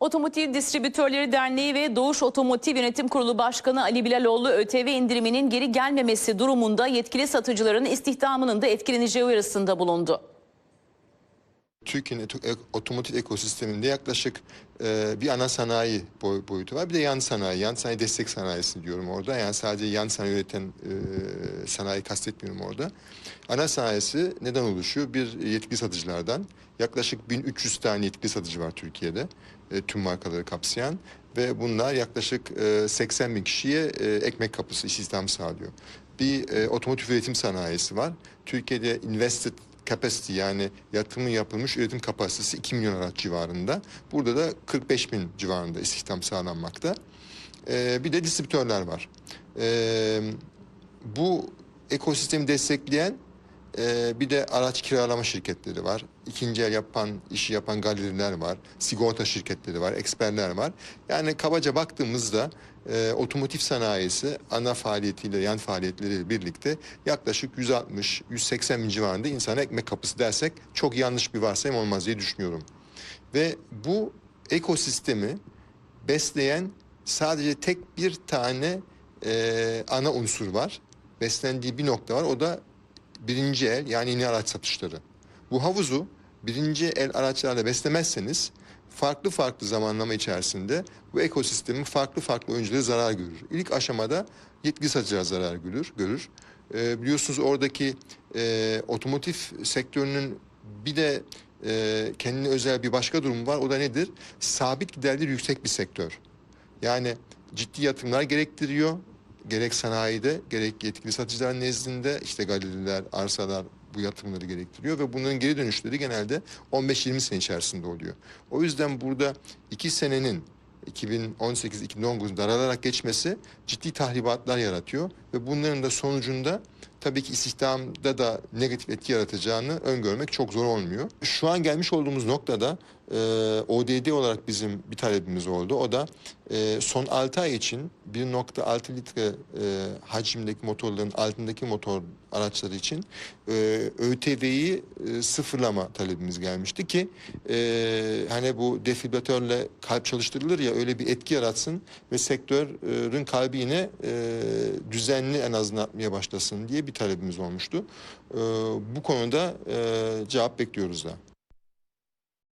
Otomotiv Distribütörleri Derneği ve Doğuş Otomotiv Yönetim Kurulu Başkanı Ali Bilaloğlu ÖTV indiriminin geri gelmemesi durumunda yetkili satıcıların istihdamının da etkileneceği uyarısında bulundu. Türkiye'nin otomotiv ekosisteminde yaklaşık e, bir ana sanayi boy- boyutu var. Bir de yan sanayi, yan sanayi destek sanayisi diyorum orada. Yani sadece yan sanayi üreten e, sanayi kastetmiyorum orada. Ana sanayisi neden oluşuyor? Bir yetkili satıcılardan. Yaklaşık 1300 tane yetkili satıcı var Türkiye'de. e, tüm markaları kapsayan. Ve bunlar yaklaşık e, 80 bin kişiye e, ekmek kapısı, istihdam sağlıyor. Bir e, otomotiv üretim sanayisi var. Türkiye'de invested capacity yani yatırımın yapılmış üretim kapasitesi 2 milyon araç civarında. Burada da 45 bin civarında istihdam sağlanmakta. Ee, bir de distribütörler var. Ee, bu ekosistemi destekleyen e, bir de araç kiralama şirketleri var. İkinci el yapan, işi yapan galeriler var. Sigorta şirketleri var, eksperler var. Yani kabaca baktığımızda e, otomotiv sanayisi ana faaliyetiyle, yan faaliyetleriyle birlikte yaklaşık 160-180 bin civarında insana ekmek kapısı dersek çok yanlış bir varsayım olmaz diye düşünüyorum. Ve bu ekosistemi besleyen sadece tek bir tane e, ana unsur var. Beslendiği bir nokta var. O da birinci el yani yeni araç satışları. Bu havuzu birinci el araçlarla beslemezseniz farklı farklı zamanlama içerisinde bu ekosistemin farklı farklı oyuncuları zarar görür. İlk aşamada yetkili satıcılar zarar görür. görür. E, biliyorsunuz oradaki e, otomotiv sektörünün bir de e, kendine özel bir başka durumu var. O da nedir? Sabit giderleri yüksek bir sektör. Yani ciddi yatırımlar gerektiriyor. Gerek sanayide gerek yetkili satıcılar nezdinde işte galeriler, arsalar bu yatırımları gerektiriyor ve bunların geri dönüşleri genelde 15-20 sene içerisinde oluyor. O yüzden burada iki senenin 2018-2019 daralarak geçmesi ciddi tahribatlar yaratıyor ve bunların da sonucunda tabii ki istihdamda da negatif etki yaratacağını öngörmek çok zor olmuyor. Şu an gelmiş olduğumuz noktada e, ODD olarak bizim bir talebimiz oldu. O da e, son 6 ay için 1.6 litre e, hacimdeki motorların altındaki motor araçları için e, ÖTV'yi e, sıfırlama talebimiz gelmişti ki e, hani bu defibrilatörle kalp çalıştırılır ya öyle bir etki yaratsın ve sektörün kalbi yine e, düzenli en azından atmaya başlasın diye bir talebimiz olmuştu. E, bu konuda e, cevap bekliyoruz da.